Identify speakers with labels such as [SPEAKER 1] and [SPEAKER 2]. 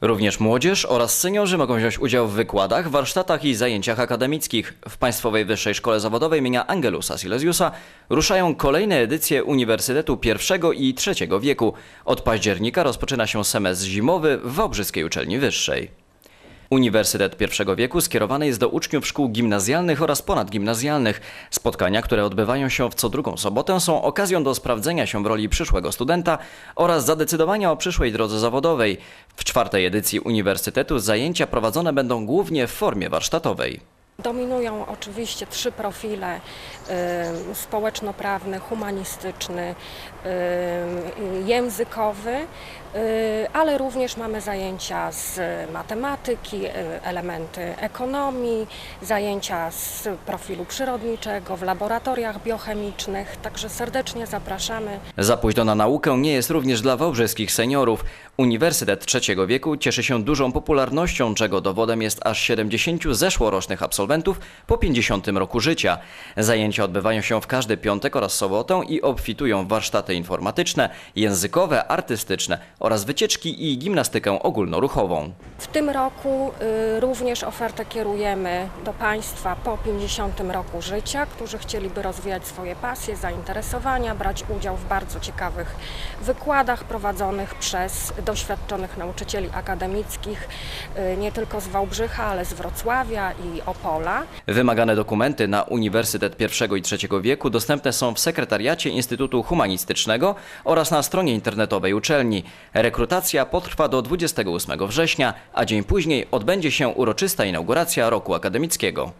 [SPEAKER 1] Również młodzież oraz seniorzy mogą wziąć udział w wykładach, warsztatach i zajęciach akademickich. W Państwowej Wyższej Szkole Zawodowej imienia Angelusa Silesiusa ruszają kolejne edycje Uniwersytetu I i III wieku. Od października rozpoczyna się semestr zimowy w Wałbrzyskiej Uczelni Wyższej. Uniwersytet I wieku skierowany jest do uczniów szkół gimnazjalnych oraz ponadgimnazjalnych. Spotkania, które odbywają się w co drugą sobotę, są okazją do sprawdzenia się w roli przyszłego studenta oraz zadecydowania o przyszłej drodze zawodowej. W czwartej edycji Uniwersytetu zajęcia prowadzone będą głównie w formie warsztatowej.
[SPEAKER 2] Dominują oczywiście trzy profile: y, społeczno-prawny, humanistyczny, y, językowy, ale również mamy zajęcia z matematyki, y, elementy ekonomii, zajęcia z profilu przyrodniczego w laboratoriach biochemicznych. Także serdecznie zapraszamy.
[SPEAKER 1] Za późno na naukę nie jest również dla wałbrzyskich seniorów. Uniwersytet III wieku cieszy się dużą popularnością, czego dowodem jest aż 70 zeszłorocznych absolwentów po 50 roku życia. Zajęcia odbywają się w każdy piątek oraz sobotę i obfitują w warsztaty informatyczne, językowe, artystyczne oraz wycieczki i gimnastykę ogólnoruchową.
[SPEAKER 2] W tym roku y, również ofertę kierujemy do Państwa po 50 roku życia, którzy chcieliby rozwijać swoje pasje, zainteresowania, brać udział w bardzo ciekawych wykładach prowadzonych przez doświadczonych nauczycieli akademickich, y, nie tylko z Wałbrzycha, ale z Wrocławia i Opola.
[SPEAKER 1] Wymagane dokumenty na Uniwersytet I i III wieku dostępne są w sekretariacie Instytutu Humanistycznego oraz na stronie internetowej uczelni. Rekrutacja potrwa do 28 września, a dzień później odbędzie się uroczysta inauguracja roku akademickiego.